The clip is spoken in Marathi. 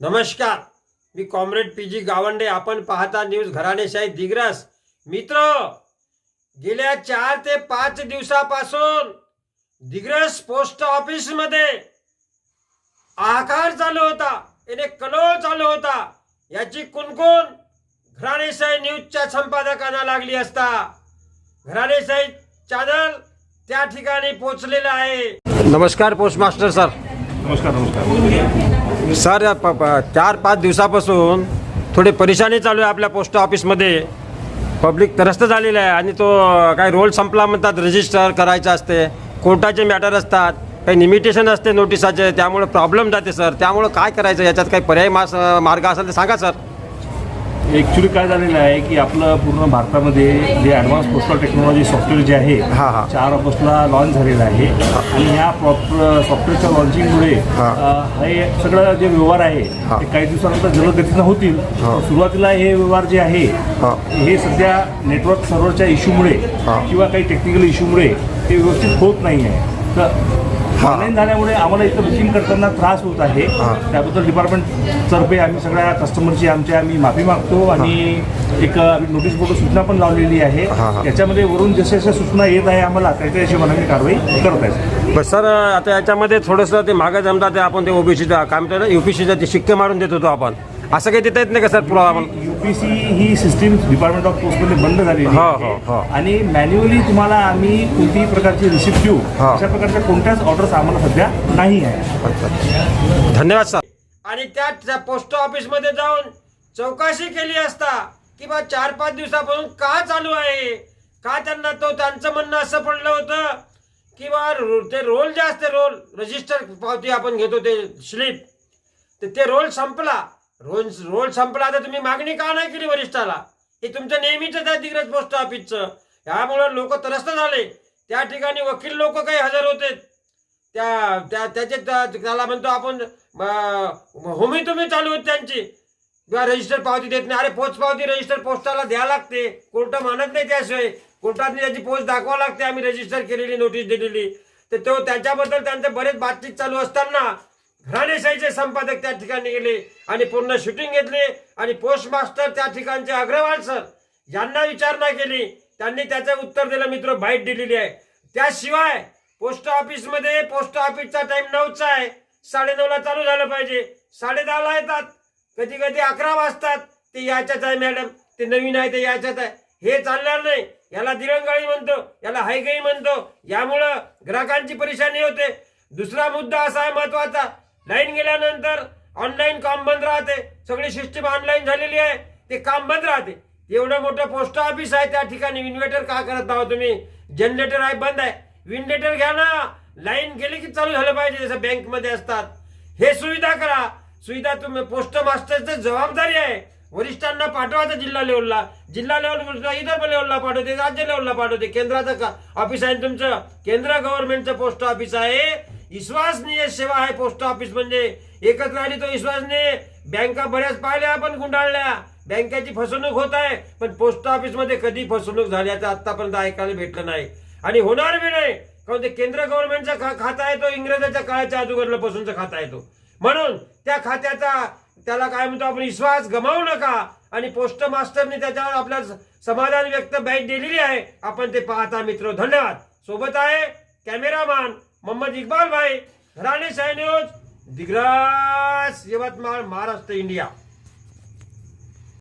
नमस्कार. मी कॉम्रेड पी जी गावंडे. आपण पाहता न्यूज घराणेशाही दिग्रस. मित्र गेल्या चार ते पाच दिवसापासून दिग्रस पोस्ट ऑफिसमध्ये आकार चालू होता. याने कलोळ चालू होता. याची कुणकुण घराणेशाही न्यूजच्या संपादकांना लागली असता. घराणेशाही चॅनल त्या ठिकाणी पोहोचलेला आहे. नमस्कार पोस्टमास्टर सर. नमस्कार नमस्कार. सर या प- प- चार पाच दिवसापासून थोडी परेशानी चालू आहे आपल्या पोस्ट ऑफिसमध्ये पब्लिक त्रस्त झालेलं आहे आणि तो काही रोल संपला म्हणतात रजिस्टर करायचं असते कोर्टाचे मॅटर असतात काही लिमिटेशन असते नोटिसाचे त्यामुळे प्रॉब्लेम जाते सर त्यामुळं काय करायचं? याच्यात काही पर्याय मास मार्ग असेल तर सांगा सर ॲक्च्युली काय झालेलं आहे की आपलं पूर्ण भारतामध्ये जे ॲडव्हान्स पोस्टल टेक्नॉलॉजी सॉफ्टवेअर जे आहे हा, हा. चार ऑगस्टला लॉन्च झालेलं आहे आणि ह्या प्रॉपर सॉफ्टवेअरच्या लॉन्चिंगमुळे हा. अ, हे सगळं जे व्यवहार आहे हा. ते काही दिवसानंतर जलदगतीनं होतील हा. सुरुवातीला हे व्यवहार जे आहे हा. हे सध्या नेटवर्क सर्व्हरच्या इश्यूमुळे हा. किंवा काही टेक्निकल इश्यूमुळे ते व्यवस्थित होत नाही आहे तर. ऑनलाईन झाल्यामुळे आम्हाला इथं बुकिंग करताना त्रास होत आहे. त्याबद्दल डिपार्टमेंट तर्फे आम्ही सगळ्या कस्टमरची आमच्या आम्ही माफी मागतो आणि एक आम्ही नोटीस बोर्ड सूचना पण लावलेली आहे. त्याच्यामध्ये वरून जशा जशा सूचना येत आहे आम्हाला त्याच्या हिशोबाने आम्ही कारवाई करत आहे. बस सर आता याच्यामध्ये थोडंसं ते मागं जमतात ते आपण ते ओबीसी काय म्हणतो ना युपीसीचं ते शिक्के मारून देत होतो आपण. असं काही देता येत नाही का सर पुरा आपण युपीसी ही सिस्टीम डिपार्टमेंट ऑफ पोस्टमध्ये बंद झालेली हो, हो, हो. आणि मॅन्युअली तुम्हाला आम्ही कोणतीही प्रकारची रिसिप्ट देऊ हा. अशा प्रकारच्या कोणत्याच ऑर्डर्स आम्हाला सध्या नाही आहे. धन्यवाद सर. आणि त्या पोस्ट ऑफिसमध्ये जाऊन चौकशी केली असता की बा चार पाच दिवसापासून का चालू आहे? का त्यांना तो त्यांचं म्हणणं असं पडलं होतं की बा रो- ते रोल जे असते रोल रजिस्टर पावती आपण घेतो ते स्लिप तर ते रोल संपला. रोल रोल संपला तर तुम्ही मागणी का नाही केली वरिष्ठाला? हे तुमचं नेहमीच आहे दिग्रज पोस्ट ऑफिसचं ह्यामुळं लोक त्रस्त झाले. त्या ठिकाणी वकील लोक काही हजर होते. त्या त्या त्याचे त्याला म्हणतो आपण होमी तुम्ही चालू होती त्यांची. किंवा रजिस्टर पावती देत नाही. अरे पोच पावती रजिस्टर पोस्टाला द्या लागते. कोर्ट मानत नाही त्याशिवाय. कोर्टात त्याची पोस्ट दाखवा लागते. आम्ही रजिस्टर केलेली नोटीस दिलेली. तर तो त्याच्याबद्दल त्यांचं बरेच बातचीत चालू असताना राणेसाईचे संपादक त्या ठिकाणी गेले आणि पूर्ण शूटिंग घेतले. आणि पोस्ट मास्टर त्या ठिकाणचे अग्रवाल सर यांना विचारणा केली. त्यांनी त्याचं उत्तर दिलं मित्र बाईट दिलेली आहे. त्याशिवाय पोस्ट ऑफिसमध्ये पोस्ट ऑफिसचा टाइम नऊचा आहे. साडे ला चालू झालं पाहिजे. साडे येतात. कधी कधी अकरा वाजतात. ते याच्यात आहे मॅडम ते नवीन आहे ते याच्यात आहे. हे चालणार नाही. याला दिरंगाळी म्हणतो याला हायगाई म्हणतो. यामुळं ग्राहकांची परेशानी होते. दुसरा मुद्दा असा आहे महत्त्वाचा. लाईन गेल्यानंतर ऑनलाईन काम बंद राहते. सगळी सिस्टीम ऑनलाईन झालेली आहे. ते काम बंद राहते. एवढं मोठं पोस्ट ऑफिस आहे त्या ठिकाणी इन्व्हर्टर का करत आहोत तुम्ही? जनरेटर आहे बंद आहे. विनरेटर घ्या ना. लाईन गेली की चालू झालं पाहिजे जसं बँकमध्ये असतात. हे सुविधा करा. सुविधा तुम्ही पोस्ट मास्टरची जबाबदारी आहे. वरिष्ठांना पाठवायचं जिल्हा लेवलला जिल्हा लेवल इतर लेवलला पाठवते राज्य लेवलला पाठवते. केंद्राचं का ऑफिस आहे तुमचं? केंद्र गव्हर्नमेंटचं पोस्ट ऑफिस आहे. विश्वासनीय सेवा आहे पोस्ट ऑफिस म्हणजे एकच राहिली तो विश्वासनीय. बँका बऱ्याच पाहिल्या आपण गुंडाळल्या. बँकेची फसवणूक होत आहे पण पोस्ट ऑफिसमध्ये कधी फसवणूक झाल्याचं आतापर्यंत ऐकायला भेटलं नाही. आणि होणार बी नाही कारण ते केंद्र गव्हर्नमेंटचा खा खाता आहे तो इंग्रजाच्या काळाच्या अगोदरपासूनचा खाता आहे तो म्हणून त्या खात्याचा त्याला काय म्हणतो आपण विश्वास गमावू नका. आणि पोस्ट मास्टरने त्याच्यावर आपल्या समाधान व्यक्त बॅट दिलेली आहे. आपण ते पाहता मित्र धन्यवाद. सोबत आहे कॅमेरामॅन મોહમ્મદ ઇકબાલભાઈ રાણી સૈન્યોજ દિગ્રસ યવતમાળ મહારાષ્ટ્ર ઇન્ડિયા.